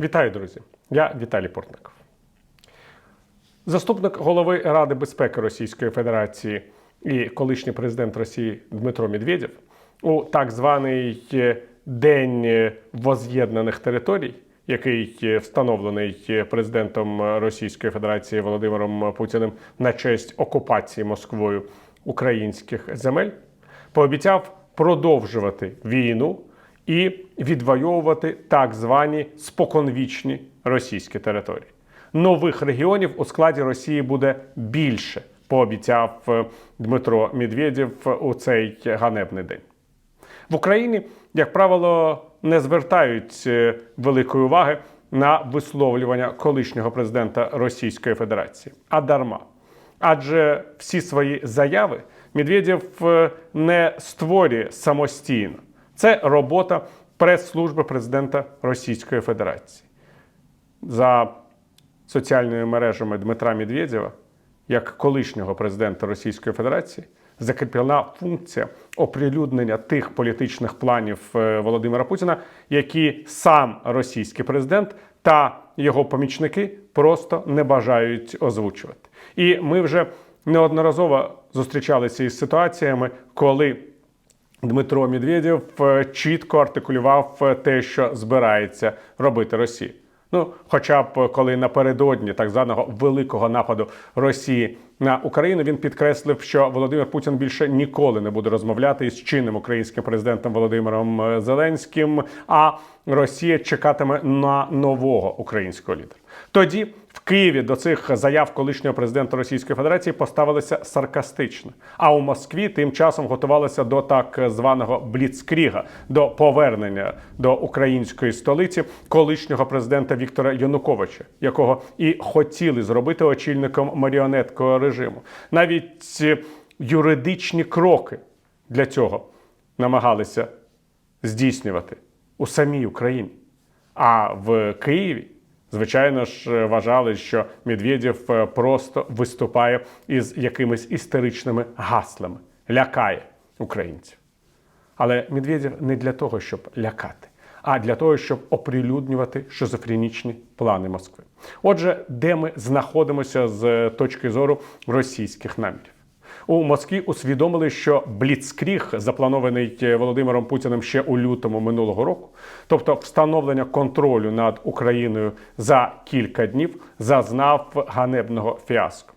Вітаю, друзі! Я Віталій Портников. Заступник голови Ради безпеки Російської Федерації і колишній президент Росії Дмитро Медведєв у так званий е, День воз'єднаних територій, який е, встановлений президентом Російської Федерації Володимиром Путіним на честь окупації Москвою українських земель, пообіцяв продовжувати війну і відвоювати так звані споконвічні російські території. Нових регіонів у складі Росії буде більше, пообіцяв е, Дмитро Медведєв у цей ганебний день. В Україні, як правило, не звертають е, великої уваги на висловлювання колишнього президента Російської Федерації, а дарма. Адже всі свої заяви Медведєв е, не створює самостійно. Це робота прес-служби президента Російської Федерації. За соціальними мережами Дмитра Медведєва, як колишнього президента Російської Федерації, закріплена функція оприлюднення тих політичних планів е, Володимира Путіна, які сам російський президент та його помічники просто не бажають озвучувати. І ми вже неодноразово зустрічалися із ситуаціями, коли Дмитро Медведєв е, чітко артикулював е, те, що збирається робити Росія. Ну, хоча б е, коли напередодні так званого великого нападу Росії на Україну він підкреслив, що Володимир Путін більше ніколи не буде розмовляти із чинним українським президентом Володимиром Зеленським. А Росія чекатиме на нового українського лідера. Тоді в Києві до цих заяв колишнього президента Російської Федерації поставилися саркастично. А у Москві тим часом готувалися до так званого бліцкріга, до повернення до української столиці колишнього президента Віктора Януковича, якого і хотіли зробити очільником маріонеткового режиму. Навіть юридичні кроки для цього намагалися здійснювати у самій Україні. А в Києві, звичайно ж, вважали, що Медведєв е, просто виступає із якимись істеричними гаслами, лякає українців. Але Медведєв не для того, щоб лякати, а для того, щоб оприлюднювати шизофренічні плани Москви. Отже, де ми знаходимося з точки зору російських намірів? У Москві усвідомили, що бліцкріг, запланований Володимиром Путіним ще у лютому минулого року, тобто встановлення контролю над Україною за кілька днів, зазнав ганебного фіаско.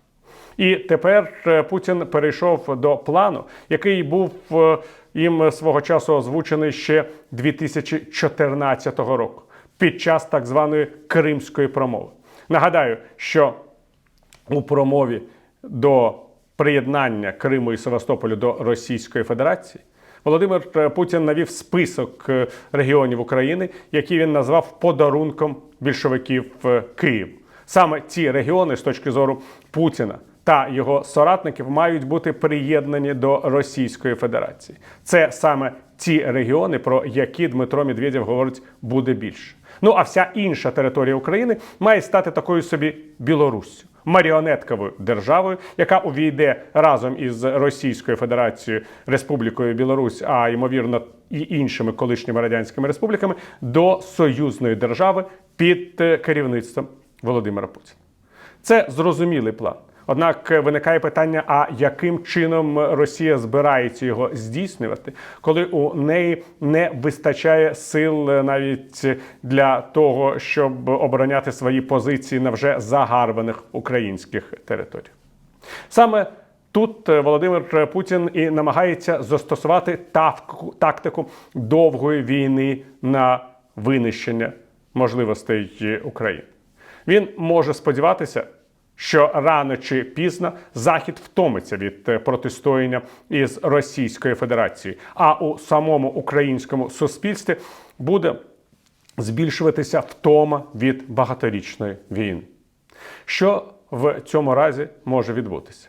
І тепер е, Путін перейшов до плану, який був е, їм свого часу озвучений ще 2014 року під час так званої Кримської промови. Нагадаю, що у промові до приєднання Криму і Севастополю до Російської Федерації Володимир е, Путін навів список е, регіонів України, які він назвав подарунком більшовиків е, Києву. Саме ці регіони, з точки зору Путіна та його соратників, мають бути приєднані до Російської Федерації. Це саме ті регіони, про які Дмитро Медведєв говорить, буде більше. Ну а вся інша територія України має стати такою собі Білоруссю. Маріонетковою державою, яка увійде разом із Російською Федерацією Республікою Білорусь, а ймовірно і іншими колишніми радянськими республіками, до союзної держави під е, керівництвом Володимира Путіна. Це зрозумілий план. Однак виникає питання: а яким чином Росія збирається його здійснювати, коли у неї не вистачає сил навіть для того, щоб обороняти свої позиції на вже загарбаних українських територіях? Саме Тут Володимир Путін і намагається застосувати тактику довгої війни на винищення можливостей України. Він може сподіватися, що рано чи пізно Захід втомиться від е, протистояння із Російською Федерацією, а у самому українському суспільстві буде збільшуватися втома від багаторічної війни. Що в цьому разі може відбутися?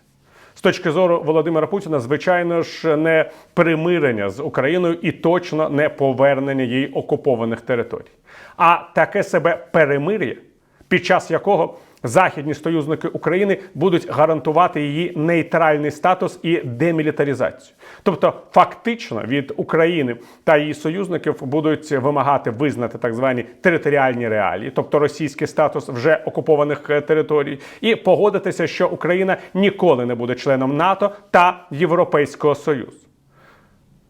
З точки зору Володимира Путіна, звичайно ж, не примирення з Україною і точно не повернення їй окупованих територій, а таке себе перемир'я, під час якого західні союзники України будуть гарантувати її нейтральний статус і демілітаризацію. Тобто, фактично від України та її союзників будуть вимагати визнати так звані територіальні реалії, тобто російський статус вже окупованих е, територій, і погодитися, що Україна ніколи не буде членом НАТО та Європейського Союзу.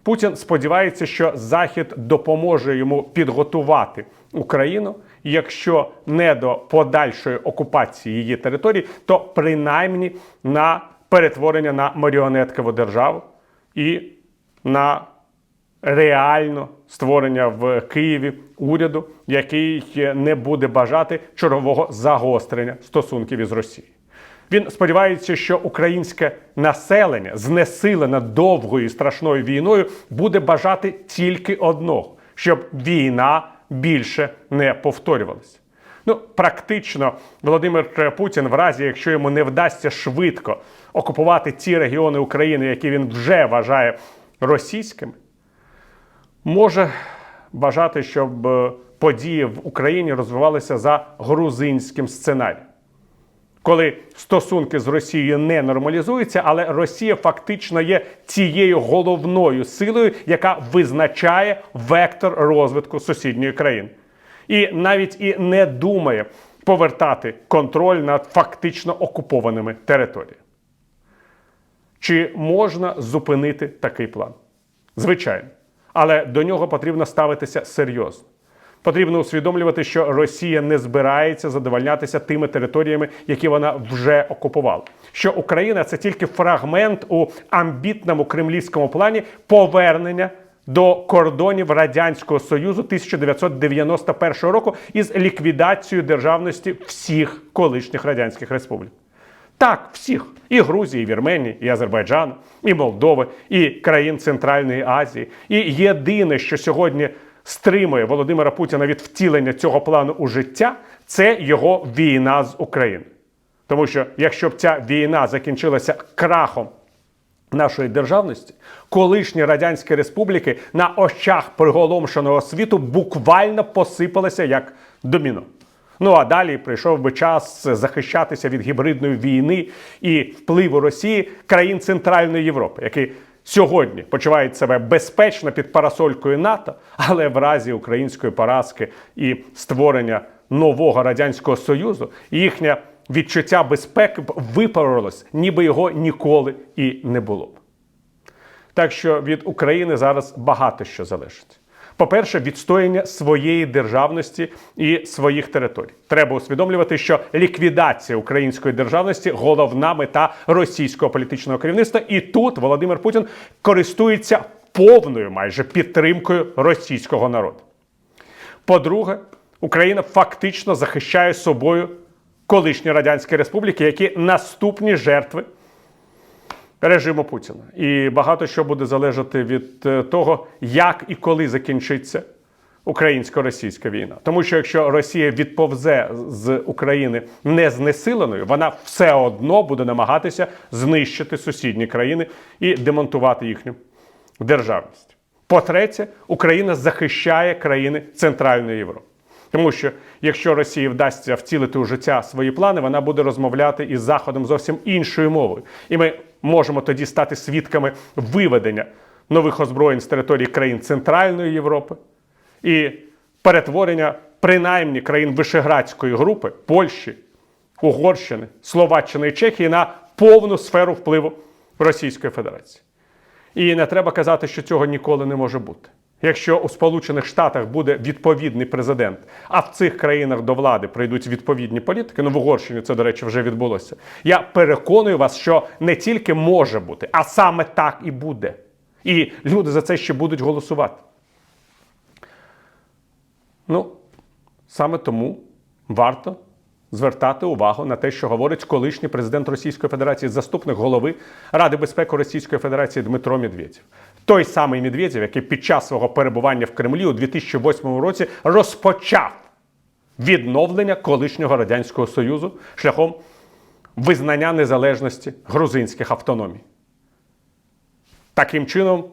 Путін сподівається, що Захід допоможе йому підготувати Україну, якщо не до подальшої окупації її територій, то принаймні на перетворення на маріонеткову державу і на реально створення в Києві уряду, який не буде бажати чергового загострення стосунків із Росією. Він сподівається, що українське населення, знесилене довгою і страшною війною, буде бажати тільки одного, щоб війна більше не повторювалися. Ну, практично Володимир Путін, в разі, якщо йому не вдасться швидко окупувати ті регіони України, які він вже вважає російськими, може бажати, щоб е, події в Україні розвивалися за грузинським сценарієм коли стосунки з Росією не нормалізуються, але Росія фактично є цією головною силою, яка визначає вектор розвитку сусідньої країни, і навіть і не думає повертати контроль над фактично окупованими територіями. Чи можна зупинити такий план? Звичайно, але до нього потрібно ставитися серйозно. Потрібно усвідомлювати, що Росія не збирається задовольнятися тими територіями, які вона вже окупувала. Що Україна це тільки фрагмент у амбітному кремлівському плані повернення до кордонів радянського союзу 1991 року із ліквідацією державності всіх колишніх радянських республік. Так, всіх і Грузії, і Вірменії, і Азербайджану, і Молдови, і країн Центральної Азії. І єдине, що сьогодні стримує Володимира Путіна від втілення цього плану у життя, це його війна з Україною. Тому що якщо б ця війна закінчилася крахом нашої державності, колишні радянські республіки на очах приголомшеного світу буквально посипалися як доміно. Ну а далі прийшов би час захищатися від гібридної війни і впливу Росії країн Центральної Європи, які сьогодні почувають себе безпечно під парасолькою НАТО, але в разі української поразки і створення нового радянського союзу їхнє відчуття безпеки б випарилось, ніби його ніколи і не було б. Так що від України зараз багато що залежить. По-перше, відстояння своєї державності і своїх територій. Треба усвідомлювати, що ліквідація української державності головна мета російського політичного керівництва. І тут Володимир Путін користується повною майже підтримкою російського народу. По-друге, Україна фактично захищає собою колишні радянські республіки, які наступні жертви режиму Путіна. І багато що буде залежати від е, того, як і коли закінчиться українсько-російська війна. Тому що якщо Росія відповзе з України не знесиленою, вона все одно буде намагатися знищити сусідні країни і демонтувати їхню державність. По-третє, Україна захищає країни Центральної Європи. Тому що якщо Росії вдасться втілити у життя свої плани, вона буде розмовляти із Заходом зовсім іншою мовою. І ми можемо тоді стати свідками виведення нових озброєнь з території країн Центральної Європи і перетворення принаймні країн Вишеградської групи Польщі, Угорщини, Словаччини і Чехії на повну сферу впливу Російської Федерації. І не треба казати, що цього ніколи не може бути. Якщо у Сполучених Штатах буде відповідний президент, а в цих країнах до влади прийдуть відповідні політики, ну в Угорщині це, до речі, вже відбулося. Я переконую вас, що не тільки може бути, а саме так і буде. І люди за це ще будуть голосувати. Ну, саме тому варто звертати увагу на те, що говорить колишній президент Російської Федерації, заступник голови Ради безпеки Російської Федерації Дмитро Медведєв. Той самий Медведєв, який під час свого перебування в Кремлі у 2008 році розпочав відновлення колишнього радянського союзу шляхом визнання незалежності грузинських автономій. Таким чином,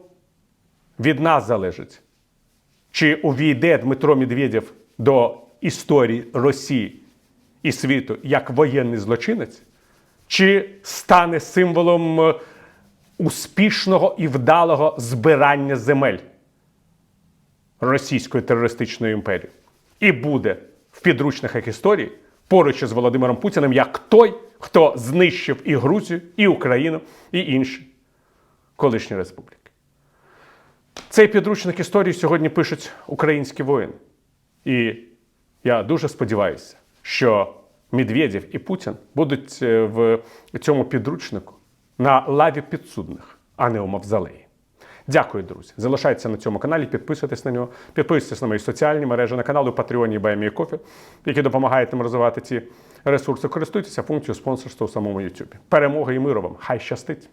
від нас залежить, чи увійде Дмитро Медведєв до історії Росії і світу як воєнний злочинець, чи стане символом е, успішного і вдалого збирання земель Російської терористичної імперії і буде в підручниках історії поруч із Володимиром Путіним як той, хто знищив і Грузію, і Україну, і інші колишні республіки. Цей підручник історії сьогодні пишуть українські воїни. І я дуже сподіваюся, що Медведєв і Путін будуть е, в цьому підручнику на лаві підсудних, а не у мавзолеї. Дякую, друзі. Залишайтеся на цьому каналі, підписуйтесь на нього, підписуйтесь на мої соціальні мережі, на канали Patreon і BME Coffee, які допомагають нам розвивати ці ресурси. Користуйтеся функцією спонсорства у самому YouTube. Перемоги і миру вам! Хай щастить!